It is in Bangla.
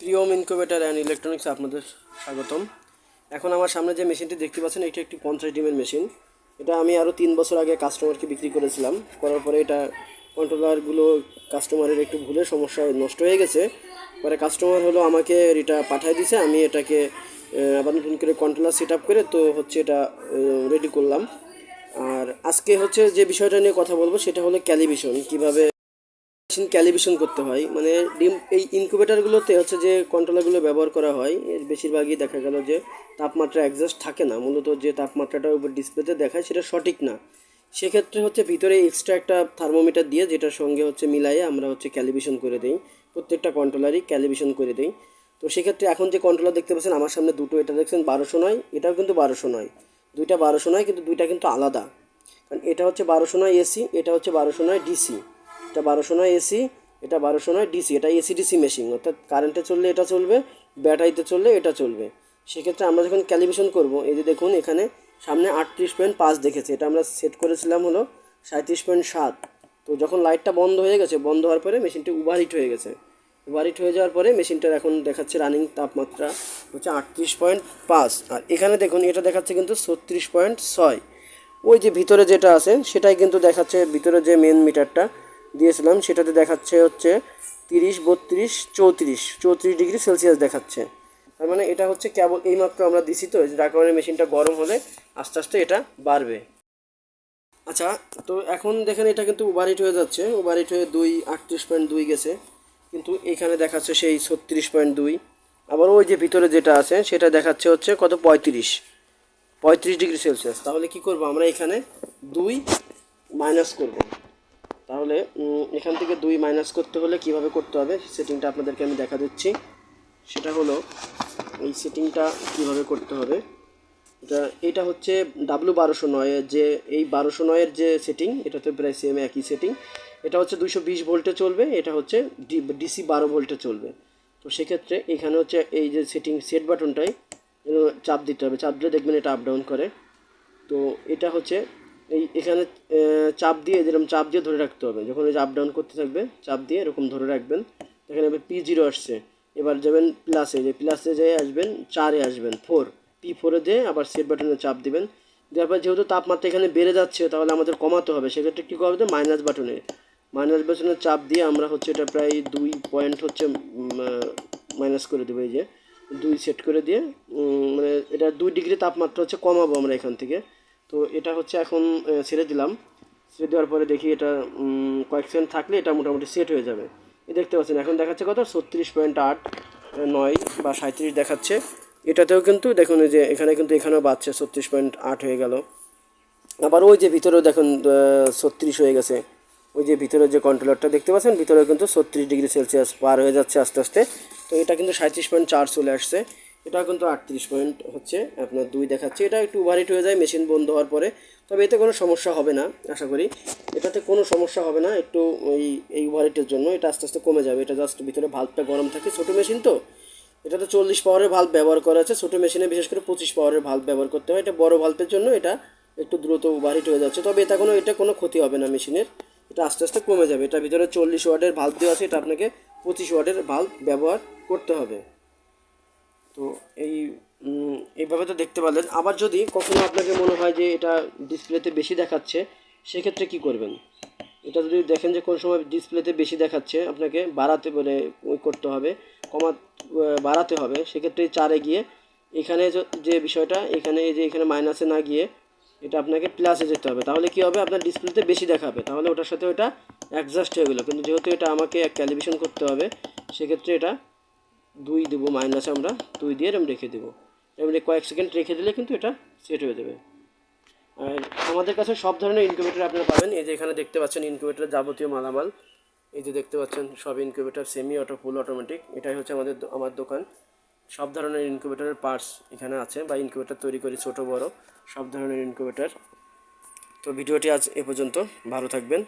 প্রিয়ম ইনকিউবেটার অ্যান্ড ইলেকট্রনিক্স আপনাদের স্বাগতম। এখন আমার সামনে যে মেশিনটি দেখতে পাচ্ছেন, এটি একটি পঞ্চাশ ডিমের মেশিন। এটা আমি আরও তিন বছর আগে কাস্টমারকে বিক্রি করেছিলাম। করার পরে এটা কন্ট্রোলারগুলো কাস্টমারের একটু ভুলে সমস্যা নষ্ট হয়ে গেছে। পরে কাস্টমার হলো আমাকে এটা পাঠিয়ে দিয়েছে। আমি এটাকে আবার নতুন করে কন্ট্রোলার সেট করে তো হচ্ছে এটা রেডি করলাম। আর আজকে হচ্ছে যে বিষয়টা নিয়ে কথা বলব, সেটা হলো ক্যালিভিশন কীভাবে মেশিন ক্যালিব্রেশন করতে হয়। মানে ডিম, এই ইনকিউবেটারগুলোতে হচ্ছে যে কন্ট্রোলারগুলো ব্যবহার করা হয়, এর বেশিরভাগই দেখা গেল যে তাপমাত্রা অ্যাডজাস্ট থাকে না। মূলত যে তাপমাত্রাটা উপর ডিসপ্লেতে দেখায় সেটা সঠিক না। সেক্ষেত্রে হচ্ছে ভিতরে এক্সট্রা একটা থার্মোমিটার দিয়ে যেটার সঙ্গে হচ্ছে মিলাইয়ে আমরা হচ্ছে ক্যালিব্রেশন করে দিই। প্রত্যেকটা কন্ট্রোলারই ক্যালিব্রেশন করে দিই। তো সেক্ষেত্রে এখন যে কন্ট্রোলার দেখতে পাচ্ছেন, আমার সামনে দুটো, এটা দেখছেন বারোশো নয়, এটাও কিন্তু বারোশো নয়। দুইটা বারোশো নয়, কিন্তু দুইটা কিন্তু আলাদা। কারণ এটা হচ্ছে বারোশো নয় এসি এটা হচ্ছে বারোশো নয় ডিসি এটা বারোশো নয় এসি এটা বারোশো নয় ডিসি এটা এসি ডিসি মেশিন অর্থাৎ কারেন্টে চললে এটা চলবে ব্যাটারিতে চললে এটা চলবে। সেক্ষেত্রে আমরা যখন ক্যালিব্রেশন করব, এই যে দেখুন এখানে সামনে আটত্রিশ পয়েন্ট পাঁচ দেখেছে। এটা আমরা সেট করেছিলাম হলো সাঁত্রিশ পয়েন্ট সাত। তো যখন লাইটটা বন্ধ হয়ে গেছে, বন্ধ হওয়ার পরে মেশিনটি ওভারহিট হয়ে গেছে। ওভারহিট হয়ে যাওয়ার পরে মেশিনটার এখন দেখাচ্ছে রানিং তাপমাত্রা হচ্ছে আটত্রিশ পয়েন্ট পাঁচ। আর এখানে দেখুন, এটা দেখাচ্ছে কিন্তু ছত্রিশ পয়েন্ট ছয়। ওই যে ভিতরে যেটা আছে, সেটাই কিন্তু দেখাচ্ছে ভিতরে যে মেন মিটারটা দিয়েছিলাম, সেটাতে দেখাচ্ছে হচ্ছে তিরিশ, বত্রিশ, চৌত্রিশ চৌত্রিশ ডিগ্রি সেলসিয়াস দেখাচ্ছে। তার মানে এটা হচ্ছে কেবল এইমাত্র আমরা দিছি তো যার কারণে মেশিনটা গরম হলে আস্তে আস্তে এটা বাড়বে। আচ্ছা তো এখন দেখেন এটা কিন্তু ওভারহিট হয়ে যাচ্ছে। ওভারহিট হয়ে দুই, আটত্রিশ পয়েন্ট দুই গেছে। কিন্তু এখানে দেখাচ্ছে সেই ছত্রিশ পয়েন্ট দুই। আবার ওই যে ভিতরে যেটা আছে, সেটা দেখাচ্ছে হচ্ছে কত? পঁয়ত্রিশ। পঁয়ত্রিশ ডিগ্রি সেলসিয়াস। তাহলে কি করব? আমরা এখানে দুই মাইনাস করব। তাহলে এখান থেকে দুই মাইনাস করতে হলে কীভাবে করতে হবে? সেটিংটা আপনাদেরকে আমি দেখা দিচ্ছি। সেটা হলো, এই সেটিংটা কীভাবে করতে হবে? এটা এটা হচ্ছে ডাব্লু বারোশো নয়ের যে, এই বারোশো নয়ের যে সেটিং এটা তো প্রায় সেম একই সেটিং এটা হচ্ছে দুশো বিশ ভোল্টে চলবে, এটা হচ্ছে ডিসি বারো ভোল্টে চলবে। তো সেক্ষেত্রে এখানে হচ্ছে এই যে সেটিং সেট বাটনটাই চাপ দিতে হবে। চাপ দিলে দেখবেন এটা আপ ডাউন করে। তো এটা হচ্ছে এই এখানে চাপ দিয়ে যেরকম চাপ দিয়ে ধরে রাখতে হবে। যখন এই আপ ডাউন করতে থাকবে, চাপ দিয়ে এরকম ধরে রাখবেন। এখানে পি জিরো আসছে। এবার যাবেন প্লাসে যে প্লাসে যেয়ে আসবেন, চারে আসবেন ফোর পি ফোরে দিয়ে আবার সেট বাটনে চাপ দিবেন। দেওয়ার পর যেহেতু তাপমাত্রা এখানে বেড়ে যাচ্ছে, তাহলে আমাদের কমাতে হবে। সেক্ষেত্রে কী করবে মাইনাস বাটনে মাইনাস বাটনে চাপ দিয়ে আমরা হচ্ছে এটা প্রায় দুই পয়েন্ট হচ্ছে মাইনাস করে দেবো এই যে। দুই সেট করে দিয়ে মানে এটা দুই ডিগ্রি তাপমাত্রা হচ্ছে কমাবো আমরা এখান থেকে। তো এটা হচ্ছে এখন ছেড়ে দিলাম। ছেড়ে দেওয়ার পরে দেখি এটা কয়েক সেকেন্ড থাকলে এটা মোটামুটি সেট হয়ে যাবে। এই দেখতে পাচ্ছেন, এখন দেখাচ্ছে কত? ছত্রিশ পয়েন্ট আট নয় বা সাঁত্রিশ দেখাচ্ছে। এটাতেও কিন্তু দেখুন যে, এখানে কিন্তু এখানেও বাচ্চা ছত্রিশ পয়েন্ট আট হয়ে গেল। আবার ওই যে ভিতরেও দেখুন ছত্রিশ হয়ে গেছে। ওই যে ভিতরে যে কন্ট্রোলারটা দেখতে পাচ্ছেন ভিতরে কিন্তু ছত্রিশ ডিগ্রি সেলসিয়াস পার হয়ে যাচ্ছে আস্তে আস্তে। তো এটা কিন্তু সাঁত্রিশ পয়েন্ট চার চলে আসছে। এটা কিন্তু আটত্রিশ পয়েন্ট হচ্ছে, আপনার দুই দেখাচ্ছে। এটা একটু ওভারহিট হয়ে যায় মেশিন বন্ধ হওয়ার পরে। তবে এতে কোনো সমস্যা হবে না, আশা করি। এটাতে কোনো সমস্যা হবে না, একটু ওই, এই ওভারহিটের জন্য। এটা আস্তে আস্তে কমে যাবে। এটা জাস্ট ভিতরে ভাল্বটা গরম থাকে। ছোটো মেশিন তো। এটাতে চল্লিশ পাওয়ারের ভাল্ব ব্যবহার করা আছে। ছোটো মেশিনে বিশেষ করে পঁচিশ পাওয়ারের ভাল্ব ব্যবহার করতে হয়। এটা বড় ভাল্বের জন্য এটা একটু দ্রুত ওভারহিট হয়ে যাচ্ছে। তবে এটা কোনো এটা কোনো ক্ষতি হবে না মেশিনের এটা আস্তে আস্তে কমে যাবে। এটা ভিতরে চল্লিশ ওয়ার্ডের ভাল্ব দেওয়া আছে। এটা আপনাকে পঁচিশ ওয়ার্ডের ভাল্ব ব্যবহার করতে হবে। তো এই এইভাবে তো দেখতে পারলেন। আবার যদি কখনো আপনাকে মনে হয় যে এটা ডিসপ্লেতে বেশি দেখাচ্ছে, সেক্ষেত্রে কি করবেন? এটা যদি দেখেন যে কোন সময় ডিসপ্লেতে বেশি দেখাচ্ছে, আপনাকে বাড়াতে বলে ওই করতে হবে, কমা বাড়াতে হবে, সেক্ষেত্রে চারে গিয়ে এখানে যে- যে বিষয়টা, এখানে এই যে এখানে মাইনাসে না গিয়ে এটা আপনাকে প্লাসে যেতে হবে। তাহলে কি হবে? আপনার ডিসপ্লেতে বেশি দেখাবে। তাহলে ওটার সাথে ওটা অ্যাডজাস্ট হয়ে গেলো। কিন্তু যেহেতু এটা আমাকে ক্যালিব্রেশন করতে হবে, সেক্ষেত্রে এটা দুই দেবো মাইনাসে আমরা দুই দিয়ে এরম রেখে দেবো। এমনি কয়েক সেকেন্ড রেখে দিলে কিন্তু এটা সেট হয়ে যাবে। আর আমাদের কাছে সব ধরনের ইনকিউবেটার আপনারা পাবেন। এই যে এখানে দেখতে পাচ্ছেন ইনকিউবেটারের যাবতীয় মালামাল। এই যে দেখতে পাচ্ছেন সব incubator semi auto full automatic এটাই হচ্ছে আমাদের আমার দোকান। সব ধরনের ইনকিউবেটারের পার্টস এখানে আছে বা ইনকিউবেটার তৈরি করি ছোট, বড়। সব ধরনের ইনকিউবেটার তো ভিডিওটি আজ এ পর্যন্ত। ভালো থাকবেন।